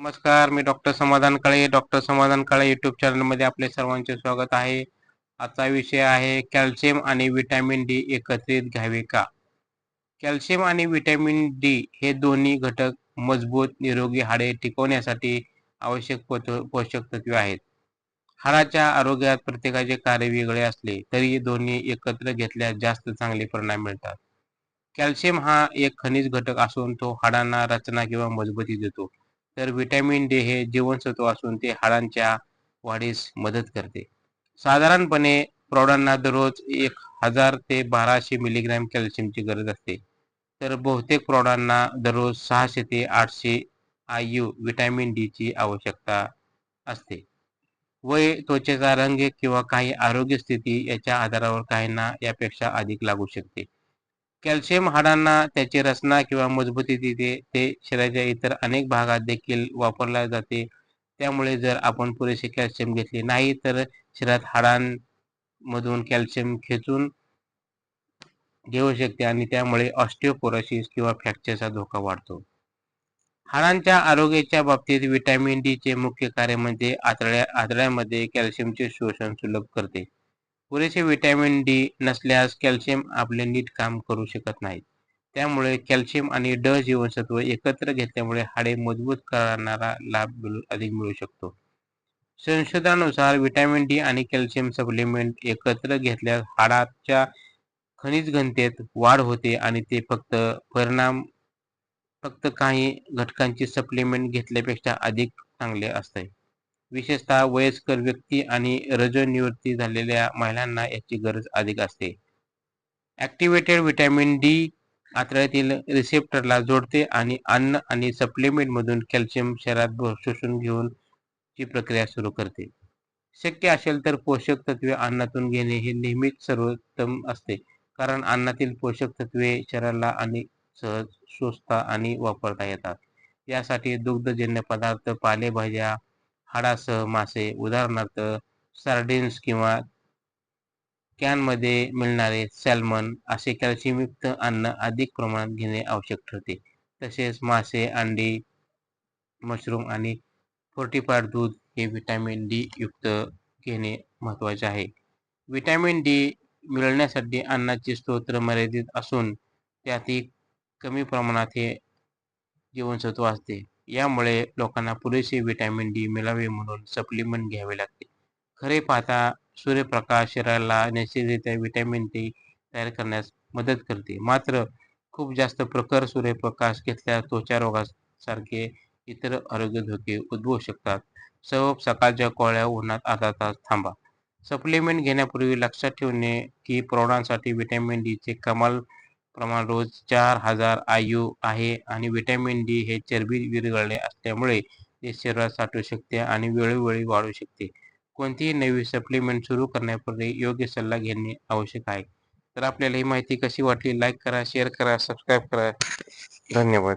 नमस्कार मी डॉक्टर समाधान काळे. डॉक्टर समाधान काळे युट्यूब चॅनलमध्ये आपले सर्वांचे स्वागत आहे. आजचा विषय आहे कॅल्शियम आणि व्हिटॅमिन डी एकत्रित घ्यावे का? कॅल्शियम आणि व्हिटॅमिन डी हे दोन्ही घटक मजबूत निरोगी हाडे टिकवण्यासाठी आवश्यक पोषक तत्वे आहेत. हाडाच्या आरोग्यात प्रत्येकाचे कार्य वेगळे असले तरी दोन्ही एकत्र घेतल्यास जास्त चांगले परिणाम मिळतात. कॅल्शियम हा एक खनिज घटक असून तो हाडांना रचना किंवा मजबूती देतो. तर व्हिटॅमिन डी हे जीवनसत्व असून ते हाडांच्या वाढीस मदत करते. साधारणपणे प्रौढांना दररोज एक हजार ते बाराशे मिलीग्रॅम कॅल्शियमची गरज असते. तर बहुतेक प्रौढांना दररोज सहाशे ते आठशे आय यू व्हिटॅमिन ची आवश्यकता असते. वय त्वचेचा रंग किंवा काही आरोग्य स्थिती याच्या आधारावर काहींना यापेक्षा अधिक लागू शकते. कॅल्शियम हाडांना त्याची रचना किंवा मजबूती देते ते शरीराच्या इतर अनेक भागात देखील वापरल्या जाते. त्यामुळे जर आपण पुरेसे कॅल्शियम घेतले नाही तर शरीरात हाडांमधून कॅल्शियम खेचून घेऊ शकते आणि त्यामुळे ऑस्टिओपोरोसिस किंवा फ्रॅक्चरचा धोका वाढतो. हाडांच्या आरोग्याच्या बाबतीत विटॅमिन डी चे मुख्य कार्य म्हणजे आतड्या आतड्यामध्ये कॅल्शियमचे शोषण सुलभ करते. पुरेसे विटॅमिन डी नसल्यास कॅल्शियम आपले नीट काम करू शकत नाही त्यामुळे कॅल्शियम आणि ड जीवनसत्व एकत्र घेतल्यामुळे हाडे मजबूत करणारा लाभ अधिक मिळू शकतो. संशोधनानुसार विटॅमिन डी आणि कॅल्शियम सप्लिमेंट एकत्र घेतल्यास हाडाच्या खनिज घनतेत वाढ होते आणि ते फक्त परिणाम फक्त काही घटकांची सप्लिमेंट घेतल्यापेक्षा अधिक चांगले असते. विशेषतः वयस्कर व्यक्ती आणि रजनिवृत्ती झालेल्या महिलांना याची गरज अधिक असते. ऍक्टिव्हेटेड व्हिटॅमिन डी आतड्यातील रिसेप्टरला जोडते आणि अन्न आणि सप्लिमेंट मधून कॅल्शियम शरीरात शोषून घेऊन ची प्रक्रिया सुरू करते. शक्य असेल तर पोषक तत्वे अन्नातून घेणे हे नेहमीच सर्वोत्तम असते कारण अन्नातील पोषक तत्वे शरीराला आणि सहज शोषता आणि वापरता येतात. यासाठी दुग्धजन्य पदार्थ पालेभाज्या हाडासह मासे उदाहरणार्थ सार्डिन्स किंवा कॅनमध्ये मिळणारे सॅल्मन असे कॅल्शियमयुक्त अन्न अधिक प्रमाणात घेणे आवश्यक ठरते. तसेच मासे अंडी मशरूम आणि फोर्टिफाईड दूध हे व्हिटॅमिन डी युक्त घेणे महत्त्वाचे आहे. व्हिटॅमिन डी मिळण्यासाठी अन्नाचे स्तोत्र मर्यादित असून त्यातही कमी प्रमाणात हे जीवनसत्व असते. यामुळे लोकांना पुरेसे व्हिटॅमिन डी मिळावे म्हणून सप्लिमेंट घ्यावे लागते. खरे पाहता सूर्यप्रकाश शरीराला नैसर्गिकरित्या व्हिटॅमिन डी तयार करण्यास मदत करते. मात्र खूप जास्त प्रखर सूर्यप्रकाश घेतल्यास त्वचा रोगासारखे इतर आरोग्य धोके उद्भवू शकतात. सर्व सकाळच्या कोळ्या उन्हात अर्धा तास थांबा. सप्लिमेंट घेण्यापूर्वी लक्षात ठेवणे की प्रौढांसाठी व्हिटॅमिन डीचे कमाल प्रमाण रोज चार हजार आयु आहे आणि व्हिटॅमिन डी हे चरबी विरघळले असल्यामुळे ते शरीरात साठू शकते आणि वेळोवेळी वाढू शकते. कोणतीही नवी सप्लिमेंट सुरू करण्यापूर्वी योग्य सल्ला घेणे आवश्यक आहे. तर आपल्याला ही माहिती कशी वाटली? लाईक करा शेअर करा सबस्क्राईब करा. धन्यवाद.